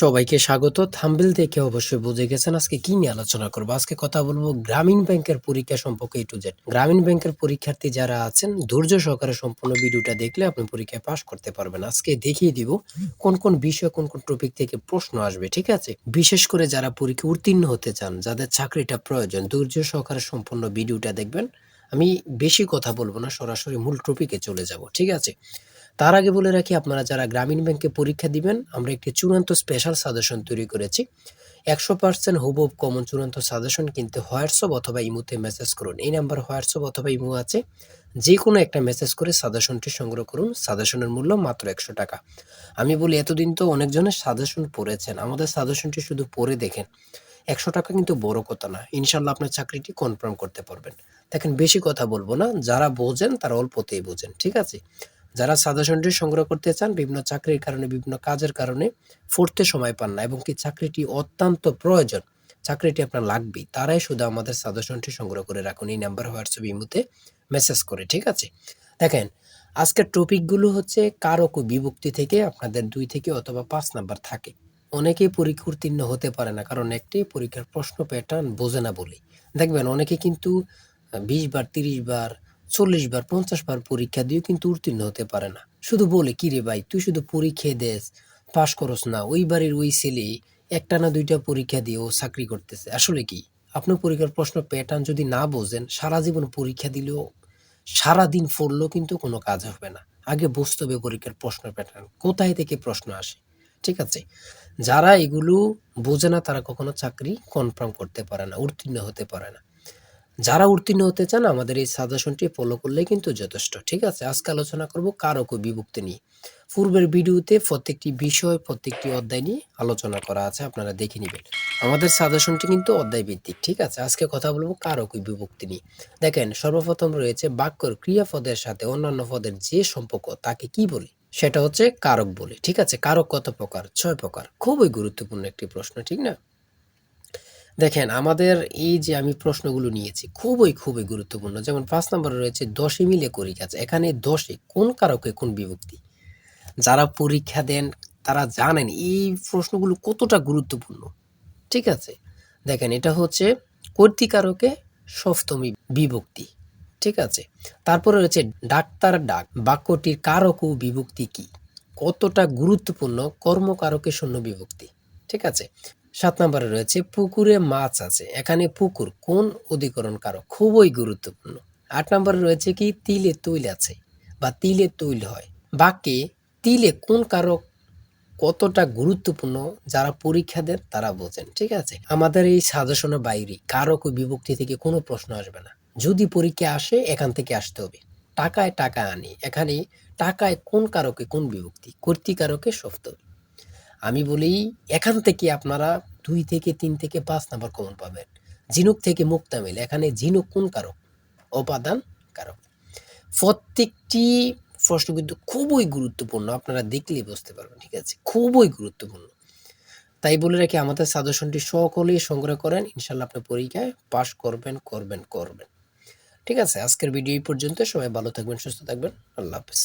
সবাইকে স্বাগত। থাম্বেল দেখে অবশ্যই বুঝে গেছেন আজকে কি নিয়ে আলোচনা করব। আজকে কথা বলব গ্রামীণ ব্যাংকের পরীক্ষা সম্পর্কে টু জেড গ্রামীণ ব্যাংকের পরীক্ষার্থী যারা আছেন, ধৈর্য সহকারে সম্পূর্ণ ভিডিওটা দেখলে আপনি পরীক্ষায় পাশ করতে পারবেন। আজকে দেখিয়ে দিব কোন কোন বিষয় কোন কোন টপিক থেকে প্রশ্ন আসবে, ঠিক আছে? বিশেষ করে যারা পরীক্ষা উত্তীর্ণ হতে চান, যাদের চাকরিটা প্রয়োজন, ধৈর্য সহকারে সম্পূর্ণ ভিডিওটা দেখবেন। আমি বেশি কথা বলব না, সরাসরি মূল টপিকে চলে যাব, ঠিক আছে? তার আগে বলে রাখি, আপনারা যারা গ্রামীণ ব্যাংকে পরীক্ষা দিবেন, আমরা একটি চূড়ান্ত স্পেশাল সাজেশন তৈরি করেছি। একশো পার্সেন্ট হুবহুব কমন চূড়ান্ত সাজেশন কিনতে হোয়াটসঅ্যাপ অথবা ইমুতে মেসেজ করুন। এই নাম্বার হোয়াটসঅ্যাপ অথবা ইমু আছে। যে কোনো একটা মেসেজ করে সাজেশনটি সংগ্রহ করুন। সাজেশনের মূল্য মাত্র একশো টাকা। আমি বলি, এতদিন তো অনেকজনের সাজেশন পড়েছেন। আমাদের সাজেশনটি শুধু পড়ে দেখেন। একশো টাকা কিন্তু বড় কথা না। ইনশাল্লাহ আপনার চাকরিটি কনফার্ম করতে পারবেন। দেখেন, বেশি কথা বলব না। যারা বোঝেন, তারা অল্পতেই বোঝেন। ঠিক আছে? যারা সাজেশনটি সংগ্রহ করতে চান, বিভিন্ন চাকরির কারণে, বিভিন্ন কাজের কারণে পড়তে সময় পান না এবং কি চাকরিটি অত্যন্ত প্রয়োজন, চাকরিটি আপনার লাগবেই, তারাই শুধু আমাদের সাজেশনটি সংগ্রহ করে রাখুন। এই নাম্বার হোয়াটসঅ্যাপ ইমুতে মেসেজ করে, ঠিক আছে? দেখেন, আজকের টপিকগুলো হচ্ছে কারক ও বিভক্তি থেকে আপনাদের দুই থেকে অথবা পাঁচ নাম্বার থাকে। অনেকেই পরীক্ষা উত্তীর্ণ হতে পারে না, কারণ একটি পরীক্ষার প্রশ্ন প্যাটার্ন বোঝে না বলে দেখবেন, অনেকে কিন্তু বিশ বার, তিরিশ বার চল্লিশ বার, পঞ্চাশ বার পরীক্ষা দিয়েও কিন্তু উত্তীর্ণ হতে পারে না। শুধু বলে, কি রে ভাই, তুই শুধু পরীক্ষা দেস পাশ করস না। ওই বাড়ির ওই ছেলে একটা না দুইটা পরীক্ষা দিয়ে ও চাকরি করতেছে। আসলে কি? আপনি পরীক্ষার প্রশ্ন প্যাটার্ন যদি না বোঝেন, সারা জীবন পরীক্ষা দিলেও, সারা দিন পড়লেও কিন্তু কোনো কাজ হবে না। আগে বুঝতে হবে পরীক্ষার প্রশ্ন প্যাটার্ন কোথায় থেকে প্রশ্ন আসে। ঠিক আছে? যারা এগুলো বোঝে না, তারা কখনো চাকরি কনফার্ম করতে পারে না, উত্তীর্ণ হতে পারে না। যারা উত্তীর্ণ হতে চান, আমাদের এই সাজেশনটি ফলো করলে কিন্তু যথেষ্ট। ঠিক আছে? আজকে আলোচনা করব কারক ও বিভক্তি নিয়ে। পূর্বের ভিডিওতে প্রত্যেকটি বিষয়, প্রত্যেকটি অধ্যায় নিয়ে আলোচনা করা আছে, আপনারা দেখে নেবেন। আমাদের সাজেশনটি কিন্তু অধ্যায় ভিত্তিক ঠিক আছে? আজকে কথা বলব কারক বিভক্তি নিয়ে। দেখেন, সর্বপ্রথম রয়েছে বাক্যর ক্রিয়াপদের সাথে অন্যান্য পদের যে সম্পর্ক, তাকে কি বলি? সেটা হচ্ছে কারক বলে, ঠিক আছে? কারক কত প্রকার? ছয় প্রকার। খুবই গুরুত্বপূর্ণ একটি প্রশ্ন, ঠিক না? দেখেন, আমাদের এই যে আমি প্রশ্নগুলো নিয়েছি খুবই খুবই গুরুত্বপূর্ণ। যেমন পাঁচ নম্বরে রয়েছে দশে মিলে করি কাজ। এখানে দশে কোন কারকে কোন বিভক্তি? যারা পরীক্ষা দেন, তারা জানেন এই প্রশ্নগুলো কতটা গুরুত্বপূর্ণ। ঠিক আছে? দেখেন, এটা হচ্ছে কর্তিকারকে সপ্তমী বিভক্তি। ঠিক আছে? তারপরে রয়েছে, ডাক্তার ডাক। বাক্যটির কারক ও বিভক্তি কি? কতটা গুরুত্বপূর্ণ কর্মকারকে শূন্য বিভক্তি। ঠিক আছে? সাত নম্বরে রয়েছে, পুকুরে মাছ আছে। এখানে পুকুর কোন অধিকরণ কারক? খুবই গুরুত্বপূর্ণ। আট নম্বরে রয়েছে কি? তিলে তৈল আছে বা তিলে তৈল হয়। বাক্যে তিলে কোন কারক কতটা গুরুত্বপূর্ণ যারা পরীক্ষা দেন তারা বোঝেন, ঠিক আছে? আমাদের এই সাজেশনের বাইরে কারক ও বিভক্তি থেকে কোনো প্রশ্ন আসবে না। যদি পরীক্ষা আসে, এখান থেকে আসতে হবে। টাকায় টাকা আনি। এখানে টাকায় কোন কারকে কোন বিভক্তি? কর্তৃকারকে সপ্তমী আমি বলি, এখান থেকে আপনারা দুই থেকে তিন থেকে পাঁচ নাম্বার কমন পাবেন। ঝিনুক থেকে মুক্তামিল এখানে ঝিনুক কোন কারক? অপাদান কারক। প্রত্যেকটি প্রশ্ন কিন্তু খুবই গুরুত্বপূর্ণ। আপনারা দেখলেই বুঝতে পারবেন, ঠিক আছে? খুবই গুরুত্বপূর্ণ। তাই বলে রাখি, আমাদের সাজেশনটি সকলেই সংগ্রহ করেন। ইনশাল্লাহ আপনি পরীক্ষায় পাশ করবেন করবেন করবেন। ঠিক আছে? আজকের ভিডিও এই পর্যন্ত। সবাই ভালো থাকবেন, সুস্থ থাকবেন। আল্লাহ হাফিজ।